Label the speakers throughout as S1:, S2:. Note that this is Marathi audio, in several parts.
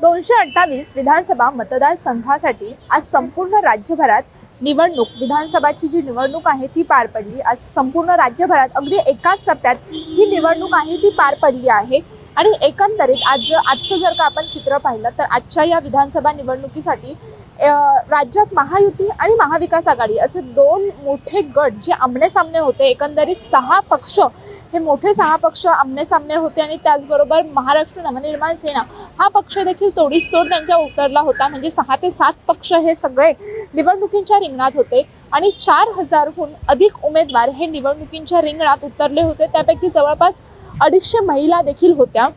S1: दोनशे अठ्ठावीस विधानसभा मतदारसंघासाठी आज संपूर्ण राज्यभरात निवडणूक विधानसभाची जी निवडणूक आहे ती पार पडली. आज संपूर्ण राज्यभरात अगदी एकाच टप्प्यात ही निवडणूक आहे ती पार पडली आहे. आणि एकंदरीत आज आजचं जर का आपण चित्र पाहिलं तर आजच्या या विधानसभा निवडणुकीसाठी राज्यात महायुती आणि महाविकास आघाडी असे दोन मोठे गट जे आमनेसामने होते एकंदरीत सहा पक्ष हे मोठे सहा पक्ष आमनेसामने होते आणि त्याचबरोबर महाराष्ट्र नवनिर्माण सेना हा पक्ष देखील तोडीस तोड त्यांच्या उतरला होता. म्हणजे सहा ते सात पक्ष हे सगळे निवडणुकींच्या रिंगणात होते आणि चार हजारहून अधिक उमेदवार हे निवडणुकींच्या रिंगणात उतरले होते. त्यापैकी जवळपास अडीचशे महिला देखील होत्या.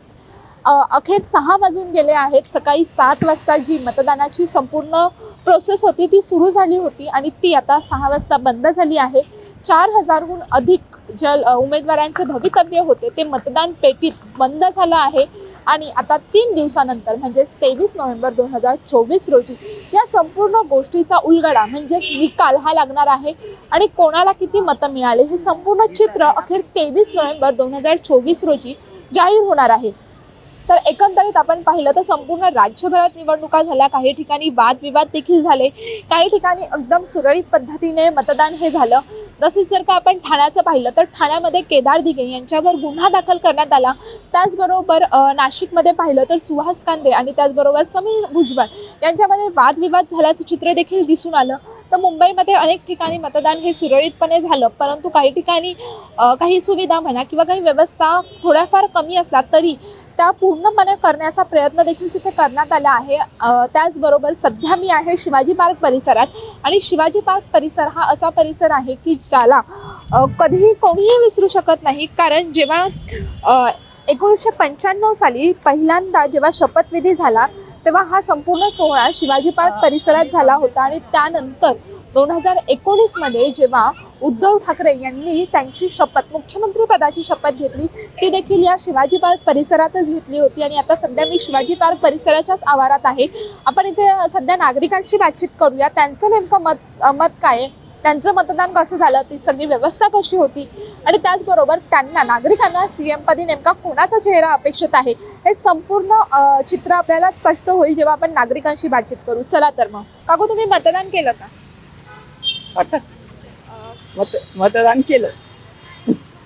S1: अखेर सहा वाजून गेले आहेत. सकाळी सात वाजता जी मतदानाची संपूर्ण प्रोसेस होती ती सुरू झाली होती आणि ती आता सहा वाजता बंद झाली आहे. चार हजारहून अधिक जल उमेदवारांचे भवितव्य होते ते मतदान पेटीत बंद झालं आहे. आणि आता तीन दिवसानंतर म्हणजेच तेवीस नोव्हेंबर दोन हजार चोवीस रोजी या संपूर्ण गोष्टीचा उलगडा म्हणजेच निकाल हा लागणार आहे. आणि कोणाला किती मतं मिळाले हे संपूर्ण चित्र अखेर तेवीस नोव्हेंबर दोन हजार चोवीस रोजी जाहीर होणार आहे. तर एकंदरीत आपण पाहिलं तर संपूर्ण राज्यभरात निवडणुका झाल्या. काही ठिकाणी वादविवाद देखील झाले. काही ठिकाणी एकदम सुरळीत पद्धतीने मतदान हे झालं. तसेच जर का आपण ठाण्याचं पाहिलं तर ठाण्यामध्ये केदार दिघे यांच्यावर गुन्हा दाखल करण्यात आला. त्याचबरोबर नाशिकमध्ये पाहिलं तर सुहास कांदे आणि त्याचबरोबर समीर भुजबळ यांच्यामध्ये वादविवाद झाल्याचं चित्र देखील दिसून आलं. तर मुंबईमध्ये अनेक ठिकाणी मतदान हे सुरळीतपणे झालं. परंतु काही ठिकाणी काही सुविधा म्हणा किंवा काही व्यवस्था थोड्याफार कमी असला तरी त्या पूर्णपणे करण्याचा प्रयत्न देखील तिथे करण्यात आला आहे. त्याचबरोबर सध्या मी आहे शिवाजी पार्क परिसरात आणि शिवाजी पार्क परिसर हा असा परिसर आहे की ज्याला कधीही कोणीही विसरू शकत नाही. कारण जेव्हा एकोणीसशे पंच्याण्णव साली पहिल्यांदा जेव्हा शपथविधी झाला तेव्हा हा संपूर्ण सोहळा शिवाजी पार्क परिसरात झाला होता आणि त्यानंतर दोन हजार एकोणीसमध्ये जेव्हा उद्धव ठाकरे यांनी त्यांची शपथ मुख्यमंत्री पदाची शपथ घेतली ती देखील या शिवाजी पार्क परिसरातच घेतली होती आणि आता सध्या मी शिवाजी पार्क परिसराच्याच आवारात आहे. आपण इथे सध्या नागरिकांशी बातचीत करूया. त्यांचं नेमकं मत मत काय त्यांचं मतदान कसं झालं? ती सगळी व्यवस्था कशी होती? आणि त्याचबरोबर त्यांना नागरिकांना सीएम पदी नेमका कोणाचा चेहरा अपेक्षित आहे? हे संपूर्ण चित्र आपल्याला स्पष्ट होईल जेव्हा आपण नागरिकांशी बातचीत करू. चला तर मग. काकू तुम्ही मतदान केलं का?
S2: मत मतदान केलं.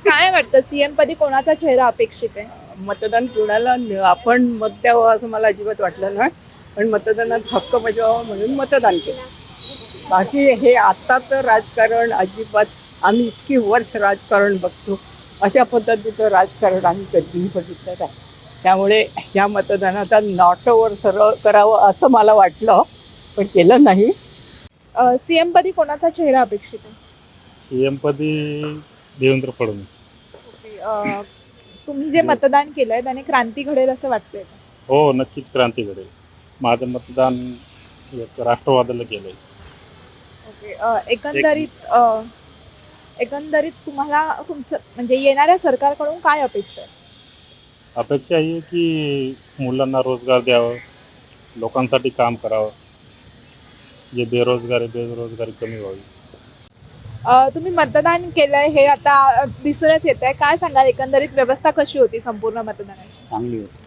S1: काय वाटतं? सीएम पदी कोणाचा चेहरा अपेक्षित आहे?
S2: मतदान कोणाला न- आपण मत द्यावं असं मला अजिबात वाटलं नाही. पण मतदानात हक्क बजावावा म्हणून मतदान केलं. बाकी हे आत्ताचं राजकारण अजिबात आम्ही इतकी वर्ष राजकारण बघतो. अशा पद्धतीचं राजकारण आम्ही कधीही बघितलं नाही. त्यामुळे ह्या मतदानाचा नॉटवर सरळ करावं असं मला वाटलं पण केलं नाही.
S1: सीएम पदी कोणाचा चेहरा अपेक्षित आहे?
S3: सीएम पदी देवेंद्र फडणवीस.
S1: ओके, अ, तुम्ही जे मतदान केलंय त्याने क्रांती घडेल असं वाटतंय का?
S3: हो नक्कीच क्रांती घडेल. माझं मतदान एक राष्ट्रवादाला केलंय
S1: ओके अ, एकंदरीत अ, एकंदरीत तुम्हाला तुमचं म्हणजे येणाऱ्या सरकारकडून काय अपेक्षा आहे?
S3: अपेक्षा ही आहे की मुलांना रोजगार द्यावं लोकांसाठी काम करावं. जे बेरोजगार आहे बेरोजगारी कमी व्हावी.
S1: अ, तुम्ही मतदान केलंय हे आता दिसूनच येत आहे काय सांगाल? एकंदरीत व्यवस्था कशी होती संपूर्ण मतदानाची?
S4: चांगली होती.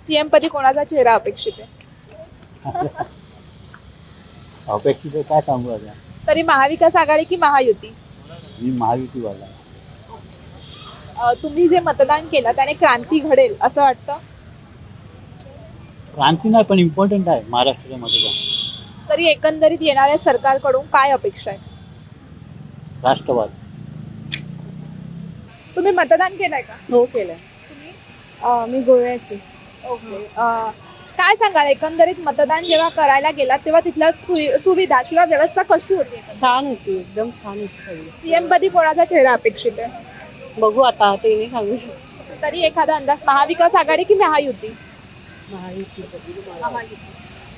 S1: सीएम पदी कोणाचा चेहरा अपेक्षित आहे?
S4: अपेक्षित आहे काय सांगू आता?
S1: तरी महाविकास आघाडी की महायुती?
S4: मी महायुतीवाला
S1: अ, तुम्ही जे मतदान केलं त्याने क्रांती घडेल असं वाटतं?
S4: क्रांती नाही पण इम्पॉर्टंट आहे महाराष्ट्राच्या मतदान.
S1: तरी एकंदरीत येणाऱ्या सरकारकडून काय अपेक्षा आहे?
S4: राष्ट्रवाद.
S1: तुम्ही मतदान केलंय का?
S5: हो केलं
S1: तुम्ही?
S5: मी गोव्याची.
S1: ओके. काय सांगाल? एकंदरीत मतदान जेव्हा करायला गेला तेव्हा तिथल्या सुवि- सुविधा किंवा व्यवस्था कशी होती?
S5: छान होती. एकदम छान होती सगळी.
S1: सीएम पदी कोणाचा चेहरा अपेक्षित आहे?
S5: बघू आता ते नाही सांगू शकत.
S1: तरी एखादा अंदाज महाविकास आघाडी की महायुती?
S5: महायुती.
S1: महायुती.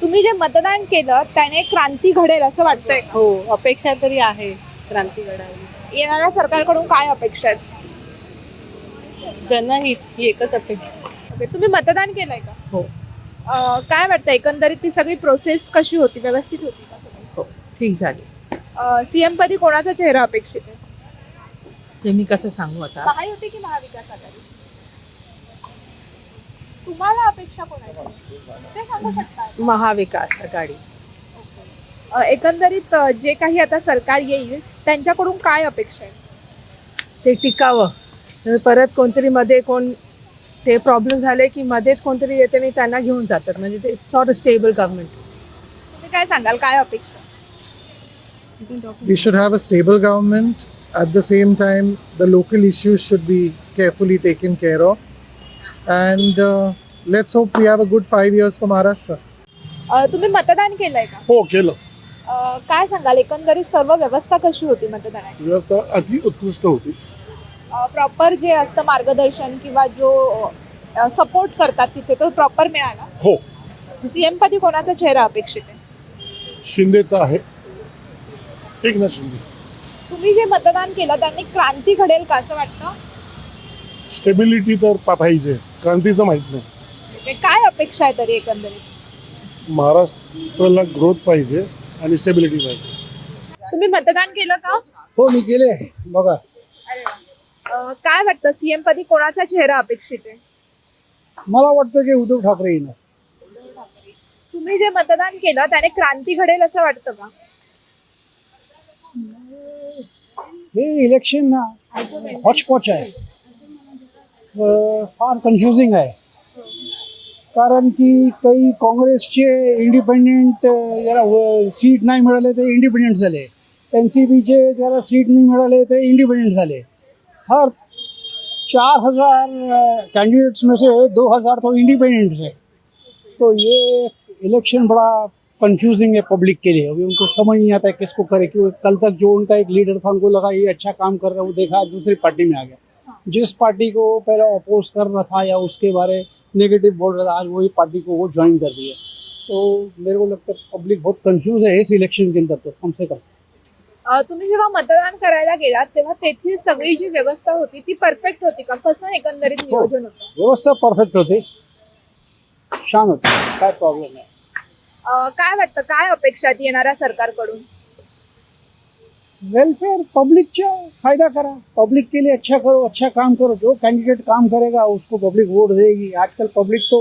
S1: तुम्ही जे मतदान केलं त्याने क्रांती घडेल असं वाटतंय का?
S5: हो अपेक्षा तरी आहे क्रांती घडावी.
S1: येणाऱ्या सरकारकडून काय अपेक्षा आहेत?
S5: जनहित ही एकच अपेक्षा.
S1: ओके तुम्ही मतदान केलंय का?
S5: हो.
S1: अ, काय वाटतं एकंदरीत ती सगळी प्रोसेस कशी होती? व्यवस्थित होती का?
S6: हो ठीक झाली.
S1: सीएम पदी कोणाचा चेहरा अपेक्षित आहे?
S6: ते मी कसं सांगू आता?
S1: महायुती की महाविकास आघाडी? तुम्हाला अपेक्षा कोणाची? ते सांगू शकता?
S6: महाविकास आघाडी.
S1: अ, एकंदरीत अ, जे काही आता सरकार येईल त्यांच्याकडून काय अपेक्षा आहे
S6: ते टिकावं. तर परत कोणतरी मध्ये कोण ते प्रॉब्लेम झाले की मध्येच कोणतरी येते आणि त्यांना घेऊन जातात. म्हणजे ते it's not a stable government
S1: तुम्ही काय सांगाल? काय अपेक्षा
S7: we should have a stable government. At the same time, the local issues should be carefully taken care of. And uh, let's hope we have a good five years for Maharashtra.
S1: अ, तुम्ही मतदान केलंय का?
S8: हो केलं.
S1: अ, काय सांगाल? एकंदरीत सर्व व्यवस्था कशी होती मतदानाची?
S8: व्यवस्था अति उत्कृष्ट होती.
S1: प्रॉपर जे असतं मार्गदर्शन किंवा जो सपोर्ट करतात तिथे तो प्रॉपर मिळाला?
S8: हो.
S1: सीएम पदी कोणाचा चेहरा अपेक्षित आहे?
S8: शिंदेचा आहे. ठीक ना शिंदे.
S1: तुम्ही जे मतदान केलं त्यांनी क्रांती घडेल का असं वाटतं?
S8: स्टेबिलिटी तर पा- पाहिजे. क्रांतीचं माहीत नाही.
S1: म्हणजे काय अपेक्षा आहे तरी एकंदरीत?
S8: महाराष्ट्राला ग्रोथ पाहिजे आणि स्टेबिलिटी पाहिजे.
S1: तुम्ही मतदान केलं का?
S9: हो मी केले बघा.
S1: अ, काय वाटतं? सीएम पदी कोणाचा चेहरा अपेक्षित आहे?
S9: मला वाटतं की उद्धव ठाकरे येणार.
S1: तुम्ही जे मतदान केलं त्याने क्रांती घडेल असं वाटतं का?
S9: हे इलेक्शन हॉचपॉच आहे. अं, फार कन्फ्युजिंग आहे कारण की काही काँग्रेसचे इंडिपेंडेंट याला सीट नाही मिळाले ते इंडिपेंडेंट झाले एन सी बीचे त्याला सीट नाही मिळाले ते इंडिपेंडेंट झाले हर चार हज़ार कैंडिडेट्स में से दो हज़ार तो इंडिपेंडेंट है तो ये इलेक्शन बड़ा कंफ्यूजिंग है पब्लिक के लिए। अभी उनको समझ नहीं आता है किसको करे, क्योंकि कल तक जो उनका एक लीडर था, उनको लगा ये अच्छा काम कर रहा है, वो देखा, दूसरी पार्टी में आ गया। जिस पार्टी को पहले अपोज कर रहा था या उसके बारे नेगेटिव बोल रहा था आज वही पार्टी को वो ज्वाइन कर दिया तो मेरे को लगता है पब्लिक बहुत कंफ्यूज है इस इलेक्शन के अंदर तो कम से कम।
S1: तुम्ही जेव्हा मतदान करायला गेलात तेव्हा तेथील सगळी जी व्यवस्था होती ती परफेक्ट होती का? कसं एकंदरीत नियोजन होतं?
S9: व्यवस्था परफेक्ट होते. छान होते. काय प्रॉब्लेम नाही
S1: काय वाटतं? काय अपेक्षा येणाऱ्या सरकारकडून?
S9: वेलफेयर पब्लिक का फ़ायदा करा? पब्लिक के लिए अच्छा करो अच्छा काम करो जो कैंडिडेट काम करेगा उसको पब्लिक वोट देगी। आजकल पब्लिक तो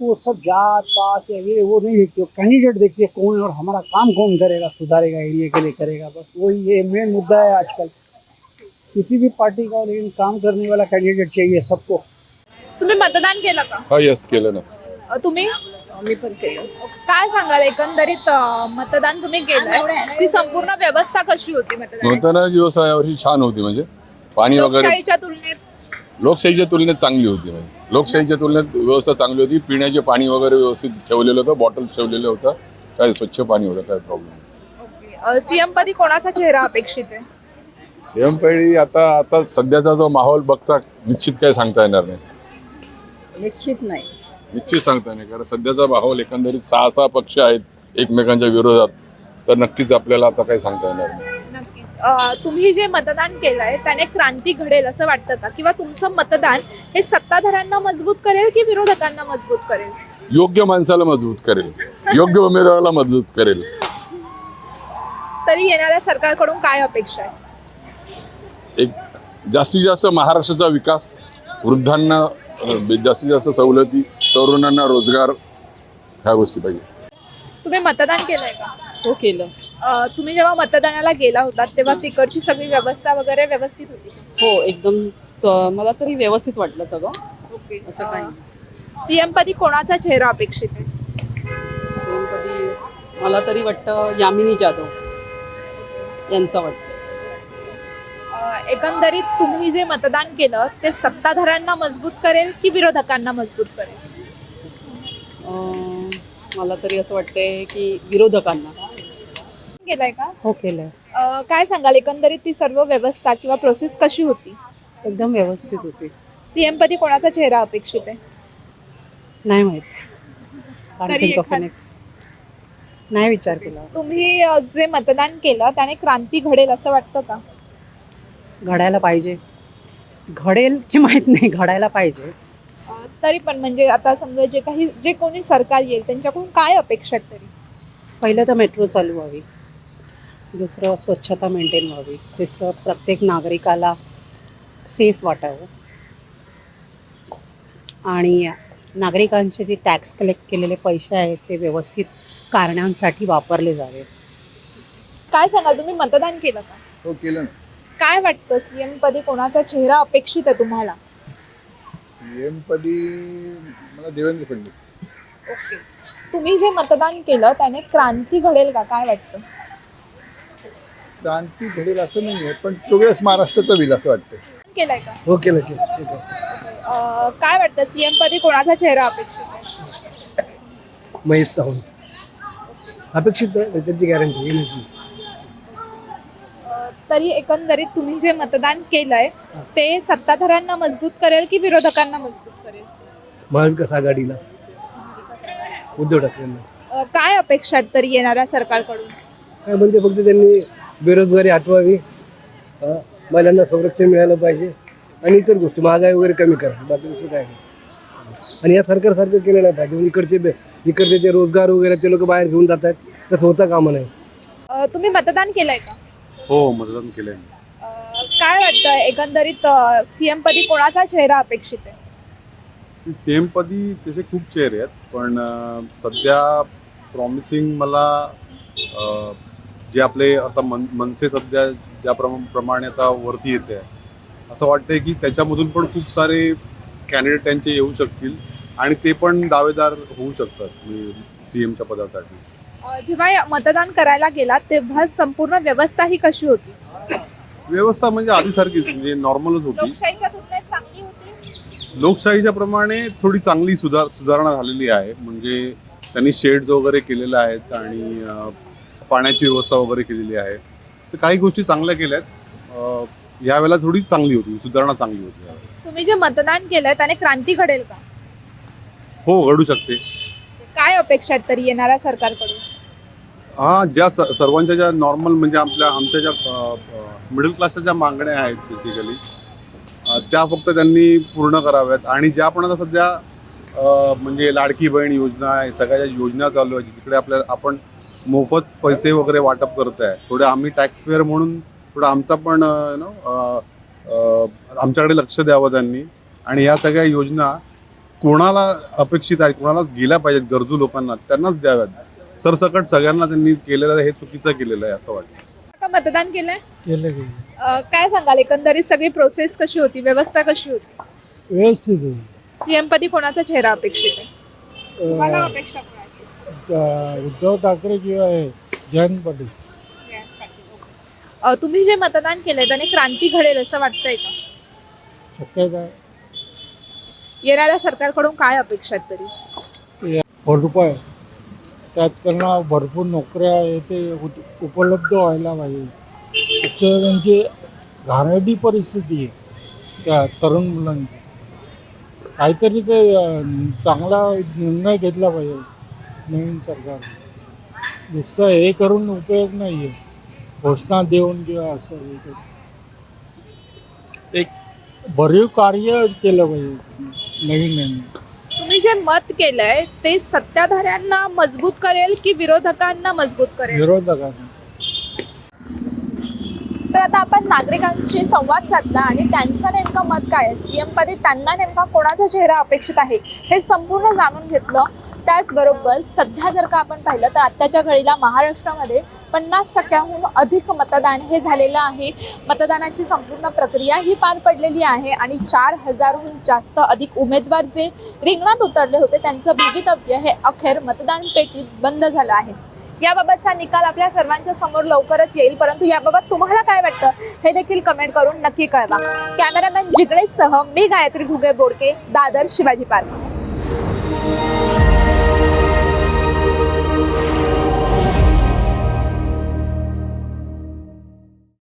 S9: वो सब जात पात या ये वो नहीं देखती। कैंडिडेट देखती है कौन है और हमारा काम कौन करेगा सुधारेगा एरिया के लिए करेगा। बस वही ये मेन मुद्दा है आजकल। किसी भी पार्टी का लेकिन काम करने वाला कैंडिडेट चाहिए सबको।
S1: तुम्ही मतदान केलं का?
S10: हा यस केलं ना।
S1: तुम्ही?
S6: मी पण केलं.
S1: काय सांगाल एकंदरीत अ, मतदान तुम्ही केलंय? ती संपूर्ण व्यवस्था कशी होती मतदान
S10: व्यवस्था यावर्षी छान होती म्हणजे. पाणी वगैरे
S1: लोकशाहीच्या तुलनेत?
S10: लोकशाहीच्या तुलनेत चांगली होती म्हणजे. लोकशाहीच्या तुलनेत व्यवस्था चांगली होती. पिण्याचे पाणी वगैरे व्यवस्थित ठेवलेलं होतं. बॉटल्स ठेवलेलं होतं. काय स्वच्छ पाणी होतं काय प्रॉब्लेम
S1: सीएम पदी कोणाचा चेहरा अपेक्षित आहे?
S10: सेम पेढी आता आता सध्याचा जो माहोल बघता निश्चित काय सांगता येणार नाही.
S5: निश्चित नाही.
S10: निश्चित सांगता नाही कारण सध्याचा माहोल एकंदरीत सहा सहा पक्ष आहेत एकमेकांच्या विरोधात. तर नक्कीच आपल्याला आता काही सांगता येणार नाही.
S1: नक्कीच. तुम्ही जे मतदान केलंय त्याने क्रांती घडेल असं वाटतं का? किंवा तुमचं मतदान हे सत्ताधाऱ्यांना मजबूत करेल की विरोधकांना मजबूत करेल?
S10: योग्य माणसाला मजबूत करेल. योग्य उमेदवाराला मजबूत करेल.
S1: तरी येणाऱ्या सरकारकडून काय अपेक्षा आहे?
S10: एक जास्तीत जास्त महाराष्ट्राचा विकास वृद्धांना जास्तीत जास्त सवलती तरुणांना रोजगार ह्या गोष्टी पाहिजे.
S1: तुम्ही मतदान केलंय का?
S5: हो केलं.
S1: अ, तुम्ही जेव्हा मतदानाला गेला होता तेव्हा तिकडची सगळी व्यवस्था वगैरे व्यवस्थित होती
S5: हो एकदम स- मला तरी व्यवस्थित वाटलं सगळं.
S1: ओके.
S5: असं काही
S1: सीएम पदी कोणाचा चेहरा अपेक्षित आहे?
S5: सेम कधी मला तरी वाटतं यामिनी जाधव. यांचं वाटतं.
S1: अ, एकंदरीत तुम्ही जे मतदान केलं ते सत्ताधाऱ्यांना मजबूत करेल की विरोधकांना मजबूत करेल?
S5: मला तरी असं वाटतंय की विरोधकांना.
S1: केलंय का?
S11: हो केलं
S1: अ, काय सांगाल? एकंदरीत ती सर्व व्यवस्था किंवा प्रोसेस कशी होती?
S11: एकदम व्यवस्थित होती.
S1: सीएम पदी कोणाचा चेहरा अपेक्षित आहे?
S11: नाही माहीत.
S1: एखाद-
S11: नाही विचार केला.
S1: तुम्ही अ, जे मतदान केलं त्याने क्रांती घडेल असं वाटतं का?
S11: घडायला पाहिजे. घडेल की माहीत नाही घडायला पाहिजे.
S1: तरी पण म्हणजे आता समजा जे काही जे कोणी सरकार येईल त्यांच्याकडून काय अपेक्षा आहेत तरी?
S11: पहिलं तर मेट्रो चालू व्हावी. दुसरं स्वच्छता मेंटेन व्हावी. तिसरं प्रत्येक नागरिकाला सेफ वाटावं. आणि नागरिकांचे जे टॅक्स कलेक्ट केलेले पैसे आहेत ते व्यवस्थित कारणांसाठी वापरले जावे.
S1: काय सांगाल? तुम्ही मतदान केलं का?
S8: हो केलं
S1: काय वाटतं? सीएम पदी कोणाचा चेहरा अपेक्षित आहे तुम्हाला?
S8: ना एम पदी मला देवेंद्र फडणवीस.
S1: ओके. तुम्ही जे मतदान केलं त्याने क्रांती घडेल का? काय वाटतं?
S8: क्रांती घडेल असं नाही आहे पण प्रोग्रेस महाराष्ट्राचा होईल असं वाटतं
S1: केलंय का?
S7: हो केलं केलं
S1: अं, काय वाटतं? सीएम पदी कोणाचा चेहरा अपेक्षित आहे?
S9: महेश सावंत. अपेक्षित आहे त्याची गॅरंटी येण्याची
S1: तरी एकंदरीत तुम्ही जे मतदान केलंय ते सत्ताधाऱ्यांना मजबूत करेल की विरोधकांना मजबूत करेल?
S9: महाविकास आघाडीला. उद्धव ठाकरेंना.
S1: अं, काय अपेक्षा आहेत तरी येणाऱ्या सरकारकडून?
S9: काय म्हणजे फक्त त्यांनी बेरोजगारी हटवावी अं, महिलांना संरक्षण मिळालं पाहिजे आणि इतर गोष्टी महागाई वगैरे कमी करा बाकी दुसरं काय नाही. आणि या सरकारसारखं केलं नाही पाहिजे म्हणजे इकडचे बे- इकडचे जे रोजगार वगैरे ते लोक बाहेर घेऊन जात आहेत तसं होता कामा नाही
S1: अं, तुम्ही मतदान केलंय का?
S8: हो मतदान केलंय
S1: अं, काय वाटतं एकंदरीत सीएम पदी कोणाचा चेहरा अपेक्षित आहे?
S8: सेम पदी तसे खूप चेहरे आहेत पण अं, सध्या प्रॉमिसिंग मला अं, जे आपले आता मन मनसे सध्या ज्या प्रम- प्रमाणे आता वरती येते असं वाटतंय की त्याच्यामधून पण खूप सारे कॅन्डिडेट त्यांचे येऊ शकतील आणि ते पण दावेदार होऊ शकतात सी एमच्या पदासाठी.
S1: जेव्हा मतदान करायला गेलात तेव्हा संपूर्ण व्यवस्था ही कशी होती?
S8: व्यवस्था म्हणजे आधीसारखीच म्हणजे नॉर्मलच होती.
S1: लोकशाहीच्या तुलनेत चांगली होती?
S8: लोकशाहीच्या प्रमाणे थोडी चांगली सुधार सुधारणा झालेली आहे. म्हणजे त्यांनी शेड्स वगैरे केलेल्या आहेत आणि अं, पाण्याची व्यवस्था वगैरे केलेली आहे. तर काही गोष्टी चांगल्या केल्या आहेत यावेळेला थोडी चांगली होती सुधारणा चांगली होती. यावेळेला.
S1: तुम्ही जे मतदान केलंय त्याने क्रांती घडेल का?
S8: हो घडू शकते.
S1: काय अपेक्षा आहेत तरी येणाऱ्या सरकारकडून?
S8: हा ज्या स सर्वांच्या ज्या नॉर्मल म्हणजे आपल्या आमच्या ज्या मिडल क्लासच्या ज्या मागण्या आहेत बेसिकली त्या फक्त त्यांनी पूर्ण कराव्यात. आणि ज्या पण आता सध्या म्हणजे लाडकी बहीण योजना आहे सगळ्या ज्या योजना चालू आहेत तिकडे आपल्याला आपण मोफत पैसे वगैरे वाटप करत आहे थोडे आम्ही टॅक्स पेअर म्हणून थोडं आमचा पण नो आमच्याकडे लक्ष द्यावं त्यांनी. आणि या सगळ्या योजना कोणाला अपेक्षित आहेत कोणालाच गेल्या पाहिजेत गरजू लोकांना त्यांनाच द्याव्यात. सरसकट सगळ्यांना त्यांनी केलेलं आहे हे चुकीचं केलेलं आहे असं वाटतं.
S1: का मतदान केलंय?
S9: केलं गेलं
S1: अं, काय सांगाल? एकंदरीत सगळी प्रोसेस कशी होती? व्यवस्था कशी होती?
S9: व्यवस्थित
S1: सीएम पदी कोणाचा चेहरा अपेक्षित आहे? तुम्हाला अपेक्षा कोणाची?
S9: उद्धव ठाकरे किंवा जयंत पाटील.
S1: अं, तुम्ही जे मतदान केलंय त्याने क्रांती घडेल असं वाटतंय का?
S9: शक्यता
S1: येणाऱ्या सरकारकडून काय अपेक्षा आहेत तरी?
S9: भरपाई त्यात त्यांना भरपूर नोकऱ्या येते उपलब्ध व्हायला पाहिजे. त्यांची घाणेरडी परिस्थिती आहे त्या तरुण मुलांची. काहीतरी ते चांगला निर्णय घेतला पाहिजे नवीन सरकार नुसतं हे करून उपयोग नाही आहे घोषणा देऊन किंवा असं हे करून. एक भरीव कार्य केलं पाहिजे नवीन नवीन.
S1: तुम्ही जे मत केलंय ते सत्ताधाऱ्यांना मजबूत करेल की विरोधकांना मजबूत करेल?
S9: विरोधकांना.
S1: तर आता आपण नागरिकांशी संवाद साधला आणि त्यांचं नेमकं मत काय आहे? सीएम पदी त्यांना नेमका कोणाचा चेहरा अपेक्षित आहे? हे संपूर्ण जाणून घेतलं. त्याचबरोबर सध्या जर का आपण पाहिलं तर आत्ताच्या घडीला महाराष्ट्रामध्ये पन्नास टक्क्याहून अधिक मतदान हे झालेलं आहे. मतदानाची संपूर्ण प्रक्रिया ही पार पडलेली आहे आणि चार हजारहून जास्त अधिक उमेदवार जे रिंगणात उतरले होते त्यांचं भवितव्य हे अखेर मतदान पेटीत बंद झालं आहे. याबाबतचा निकाल आपल्या सर्वांच्या समोर लवकरच येईल परंतु याबाबत तुम्हाला काय वाटतं हे देखील कमेंट करून नक्की कळवा. कॅमेरामॅन जिगणेशसह मी गायत्री घुगे बोडके दादर शिवाजी पार्क.